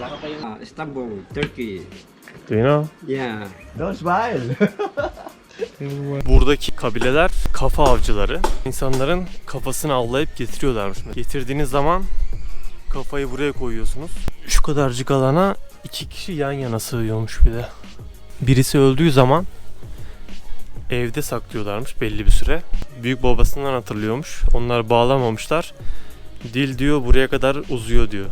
Uh, Istanbul, Turkey. Do you know? Yeah. Don't smile. Buradaki kabileler kafa avcıları. İnsanların kafasını avlayıp getiriyorlarmış. Getirdiğiniz zaman kafayı buraya koyuyorsunuz. Şu kadarcık alana iki kişi yan yana sığıyormuş bir de. Birisi öldüğü zaman evde saklıyorlarmış belli bir süre. Büyük babasından hatırlıyormuş. Onlar bağlamamışlar. Dil diyor buraya kadar uzuyor diyor.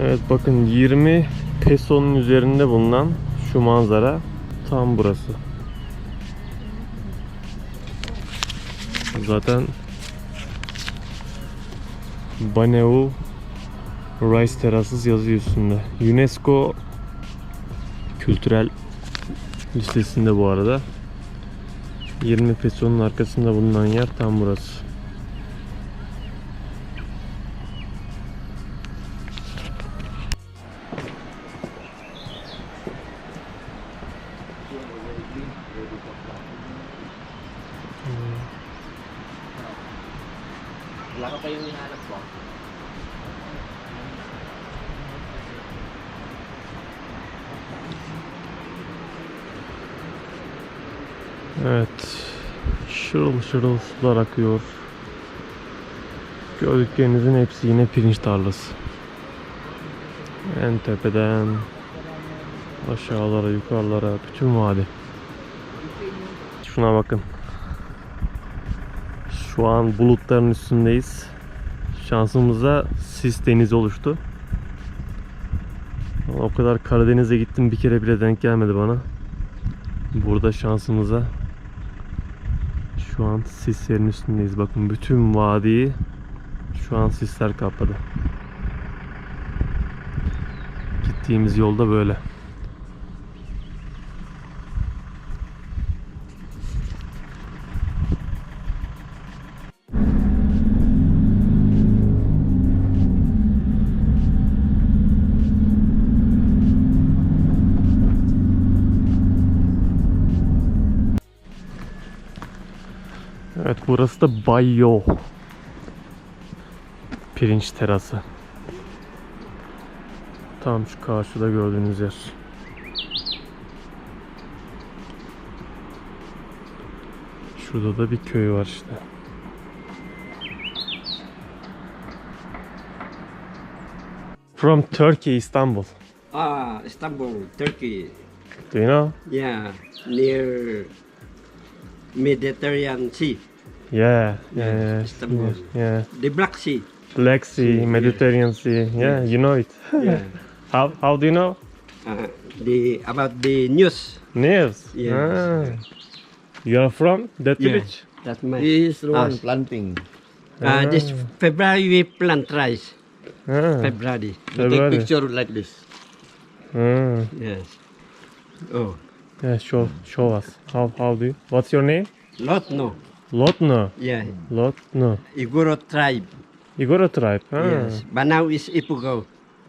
Evet bakın 20 pesonun üzerinde bulunan şu manzara tam burası. Zaten Baneu Rice Terasız yazıyor üstünde. UNESCO kültürel listesinde bu arada. 20 pesonun arkasında bulunan yer tam burası. Evet. Şırıl şırıl sular akıyor. Gördüklerinizin hepsi yine pirinç tarlası. En tepeden aşağılara, yukarılara, bütün vadi. Şuna bakın. Şu an bulutların üstündeyiz. Şansımıza sis denizi oluştu. O kadar Karadeniz'e gittim bir kere bile denk gelmedi bana. Burada şansımıza şu an sislerin üstündeyiz. Bakın bütün vadiyi şu an sisler kapladı. Gittiğimiz yolda böyle. Burası da Bayyo. Pirinç terası. Tam şu karşıda gördüğünüz yer. Şurada da bir köy var işte. From Turkey, Istanbul. Ah, Istanbul, Turkey. Do you know? Yeah, near Mediterranean Sea, Yeah, yeah, Yes, yeah, yeah. the Black Sea. Black Sea, Sea, Mediterranean Sea. Yeah, you know it. Yeah. How how do you know? Uh, the about the news. News. Yeah. Ah. You are from that Yeah. village? That's my. He is one planting. Uh, this February we plant rice. Ah. February. You February. take picture like this. Ah. Yes. Oh, Yeah, show show us. How how do you? What's your name? lot no. Lotno. Yeah, Lotno. Igoro tribe. Igoro tribe. Ah. Yes, but now is Ipugo.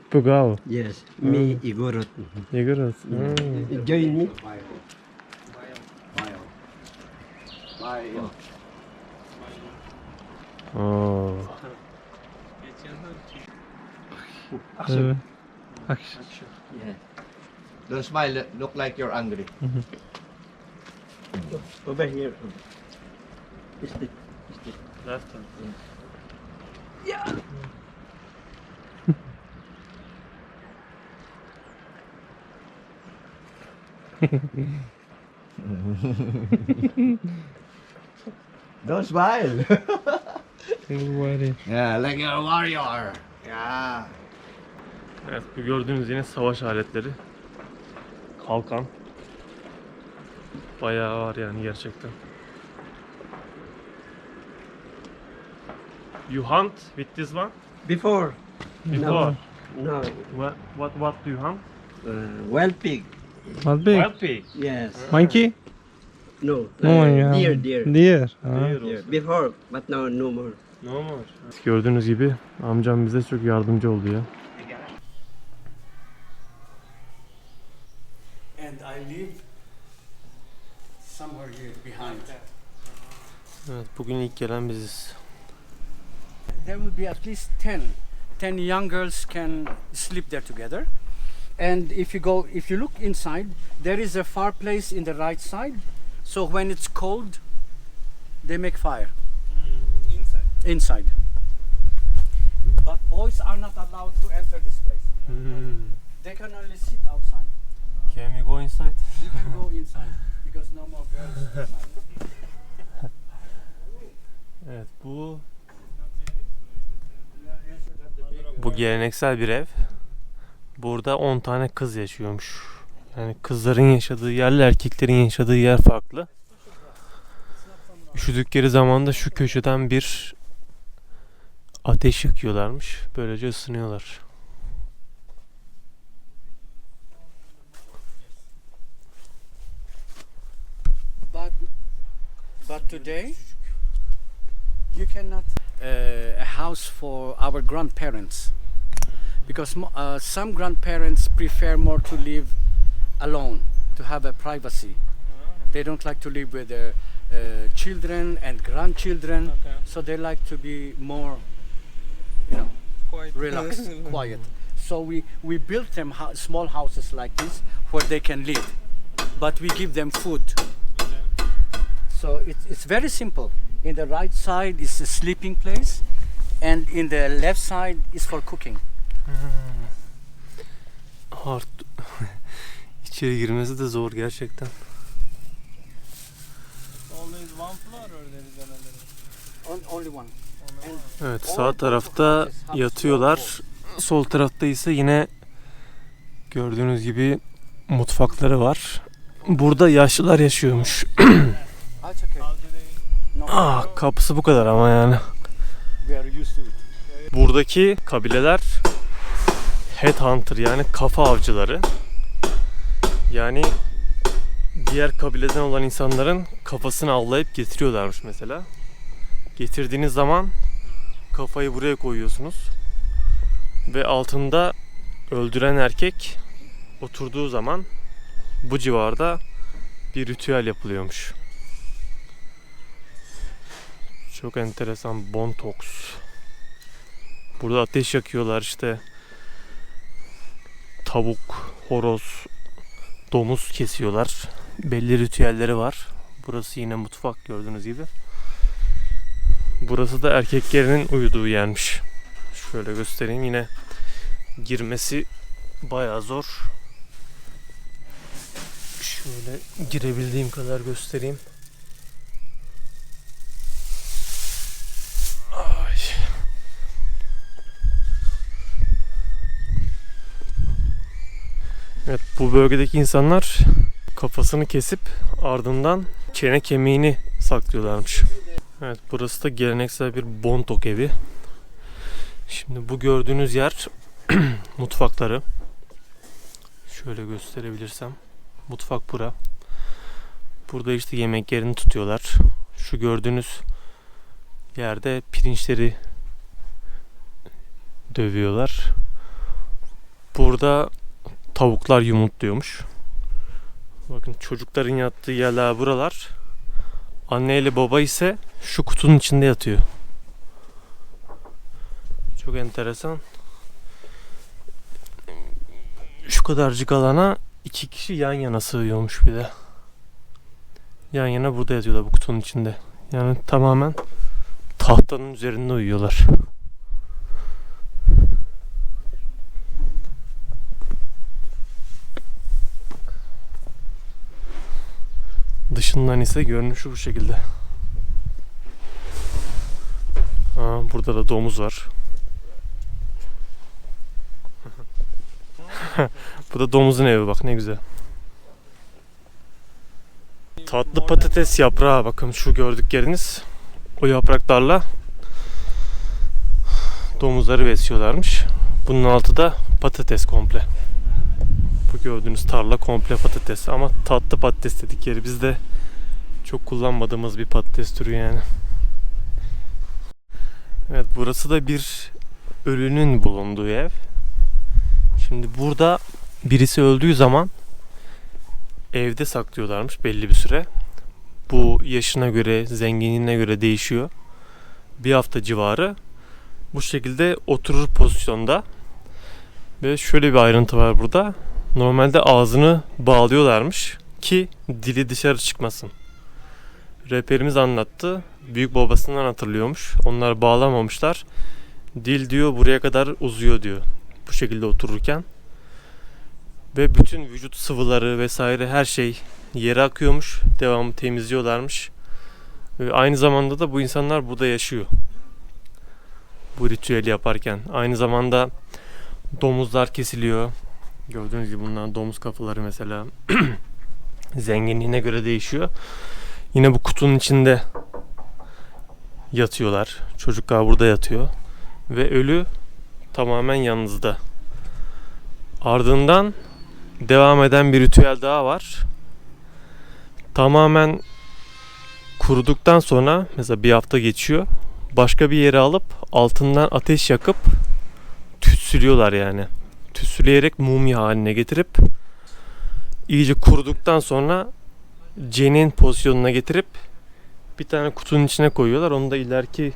Pugao. Yes, ah. me Igoro. Mm-hmm. Igoro. Mm-hmm. Ah. Join me. Oh. Action. Action. Yeah. Don't smile. Look like you're angry. Mm-hmm. Over here. Is the, is the, Last time. yeah. Don't smile. Yeah, like you're a warrior. Yeah. Evet bu gördüğünüz yine savaş aletleri. Kalkan. Bayağı var yani gerçekten. You hunt with this one? Before. Before. No. What what what do you hunt? Uh, wild pig. What big? Wild pig. Yes. Monkey? No. No, uh, ya. Deer, deer. Deer. Ha. Deer. Ah. Before, but now no more. No more. Gördüğünüz gibi amcam bize çok yardımcı oldu ya. And I live somewhere here behind. Evet, bugün ilk gelen biziz. There will be at least 10. 10 young girls can sleep there together. And if you go, if you look inside, there is a fireplace in the right side. So when it's cold, they make fire. Mm-hmm. Inside. Inside. But boys are not allowed to enter this place. Mm-hmm. They can only sit outside. Can we go inside? You can go inside because no more girls. inside. Evet bu geleneksel bir ev. Burada 10 tane kız yaşıyormuş. Yani kızların yaşadığı yerle erkeklerin yaşadığı yer farklı. Üşüdükleri zaman da şu köşeden bir ateş yakıyorlarmış. Böylece ısınıyorlar. But but today you cannot uh, a house for our grandparents because uh, some grandparents prefer more to live alone to have a privacy. They don't like to live with their uh, children and grandchildren, so they like to be more, you know, relaxed, quiet. So we we built them ho- small houses like this where they can live, but we give them food. So it's, it's very simple. In the right side is a sleeping place, and in the left side is for cooking. Hard. İçeri girmesi de zor gerçekten. Always one floor or there is another? On, only one. Evet sağ tarafta yatıyorlar. Sol tarafta ise yine gördüğünüz gibi mutfakları var. Burada yaşlılar yaşıyormuş. Ah, ah kapısı bu kadar ama yani. Buradaki kabileler headhunter yani kafa avcıları. Yani diğer kabileden olan insanların kafasını avlayıp getiriyorlarmış mesela. Getirdiğiniz zaman kafayı buraya koyuyorsunuz. Ve altında öldüren erkek oturduğu zaman bu civarda bir ritüel yapılıyormuş. Çok enteresan Bontox. Burada ateş yakıyorlar işte. Tavuk, horoz, domuz kesiyorlar. Belli ritüelleri var. Burası yine mutfak gördüğünüz gibi. Burası da erkeklerinin uyuduğu yermiş. Şöyle göstereyim yine girmesi bayağı zor. Şöyle girebildiğim kadar göstereyim. Evet bu bölgedeki insanlar kafasını kesip ardından çene kemiğini saklıyorlarmış. Evet burası da geleneksel bir bontok evi. Şimdi bu gördüğünüz yer mutfakları. Şöyle gösterebilirsem. Mutfak bura. Burada işte yemeklerini tutuyorlar. Şu gördüğünüz yerde pirinçleri dövüyorlar. Burada tavuklar yumurtluyormuş. Bakın çocukların yattığı yerler buralar. Anne ile baba ise şu kutunun içinde yatıyor. Çok enteresan. Şu kadarcık alana iki kişi yan yana sığıyormuş bir de. Yan yana burada yatıyorlar bu kutunun içinde. Yani tamamen tahtanın üzerinde uyuyorlar. Dışından ise görünüşü bu şekilde. Aa, burada da domuz var. bu da domuzun evi bak ne güzel. Tatlı patates yaprağı bakın şu gördükleriniz. O yapraklarla domuzları besliyorlarmış. Bunun altı da patates komple. Bu gördüğünüz tarla komple patates ama tatlı patates dedikleri bizde çok kullanmadığımız bir patates türü yani. Evet burası da bir ölünün bulunduğu ev. Şimdi burada birisi öldüğü zaman evde saklıyorlarmış belli bir süre. Bu yaşına göre, zenginliğine göre değişiyor. Bir hafta civarı bu şekilde oturur pozisyonda. Ve şöyle bir ayrıntı var burada. Normalde ağzını bağlıyorlarmış ki dili dışarı çıkmasın. Rehberimiz anlattı. Büyük babasından hatırlıyormuş. Onlar bağlamamışlar. Dil diyor buraya kadar uzuyor diyor. Bu şekilde otururken. Ve bütün vücut sıvıları vesaire her şey yere akıyormuş. Devamı temizliyorlarmış. Ve aynı zamanda da bu insanlar burada yaşıyor. Bu ritüeli yaparken. Aynı zamanda domuzlar kesiliyor. Gördüğünüz gibi bunlar domuz kafaları mesela. Zenginliğine göre değişiyor. Yine bu kutunun içinde yatıyorlar. Çocuklar burada yatıyor. Ve ölü tamamen yanınızda. Ardından devam eden bir ritüel daha var. Tamamen kuruduktan sonra mesela bir hafta geçiyor. Başka bir yere alıp altından ateş yakıp tütsülüyorlar yani. Tütsüleyerek mumya haline getirip iyice kuruduktan sonra cenin pozisyonuna getirip bir tane kutunun içine koyuyorlar. Onu da ileriki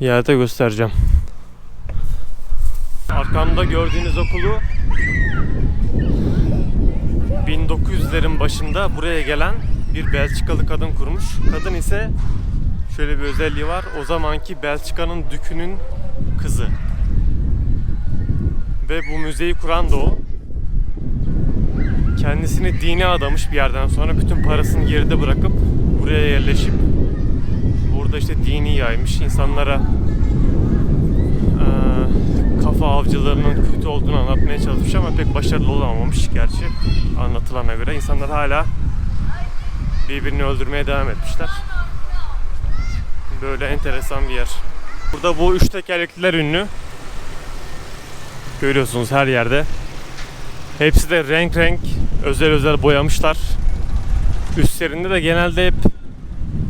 yerde göstereceğim. Arkamda gördüğünüz okulu 1900'lerin başında buraya gelen bir Belçikalı kadın kurmuş. Kadın ise şöyle bir özelliği var. O zamanki Belçika'nın dükünün kızı. Ve bu müzeyi kuran da o. Kendisini dine adamış bir yerden sonra bütün parasını geride bırakıp buraya yerleşip burada işte dini yaymış insanlara eee, kafa avcılarının kötü olduğunu anlatmaya çalışmış ama pek başarılı olamamış gerçi anlatılana göre. insanlar hala birbirini öldürmeye devam etmişler. Böyle enteresan bir yer. Burada bu üç tekerlekliler ünlü. Görüyorsunuz her yerde. Hepsi de renk renk özel özel boyamışlar. Üstlerinde de genelde hep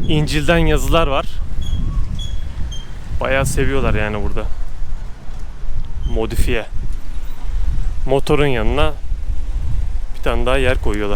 İncil'den yazılar var. Bayağı seviyorlar yani burada. Modifiye. Motorun yanına bir tane daha yer koyuyorlar.